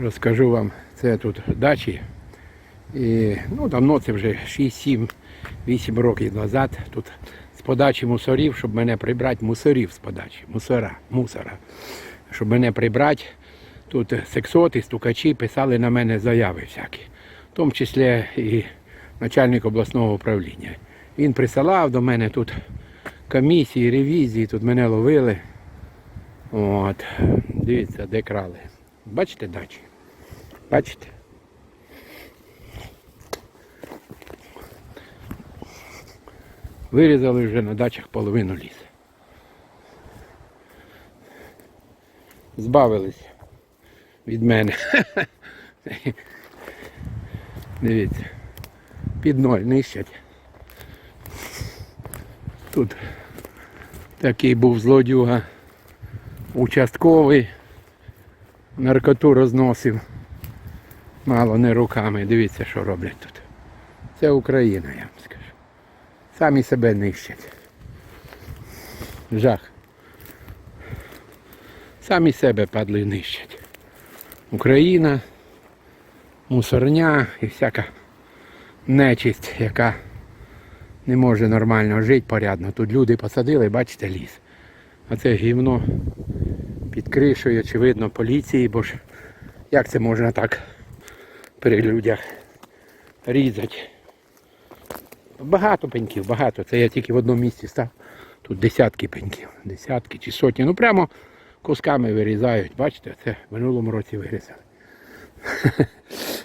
Розкажу вам, це тут дачі. І, ну, давно це вже 6-7, 8 років назад. Тут з подачі мусорів, щоб мене прибрати, мусорів з подачі, мусора, мусора. Щоб мене прибрати, тут сексоти, стукачі писали на мене заяви всякі, в тому числі і начальник обласного управління. Він присилав до мене тут комісії, ревізії, тут мене ловили. От, дивіться, де крали. Бачите дачі? Бачите? Вирізали вже на дачах половину лісу. Збавились від мене. Дивіться. Під ноль нищать. Тут такий був злодюга участковий, наркоту розносив. Мало не руками. Дивіться, що роблять тут. Це Україна, я вам скажу. Самі себе нищать. Жах. Самі себе падли нищать. Україна, мусорня і всяка нечисть, яка не може нормально жити порядно. Тут люди посадили, бачите, ліс. А це гівно під кришею, очевидно, поліції, бо ж як це можна так при людях різати? Багато пеньків, багато. Це я тільки в одному місці став. Тут десятки пеньків, десятки чи сотні. Ну прямо кусками вирізають. Бачите, це в минулому році вирізали.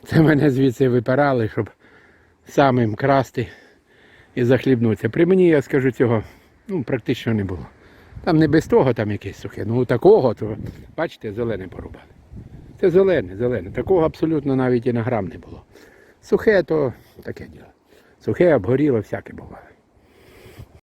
Це мене звідси випирали, щоб самим красти і захлібнутися. При мені, я скажу, цього ну, практично не було. Там не без того там якесь сухе. Ну такого, то бачите, зелене порубали. Це зелене, зелене. Такого абсолютно навіть і на грам не було. Сухе, то таке діло. Сухе обгоріло, всяке буває.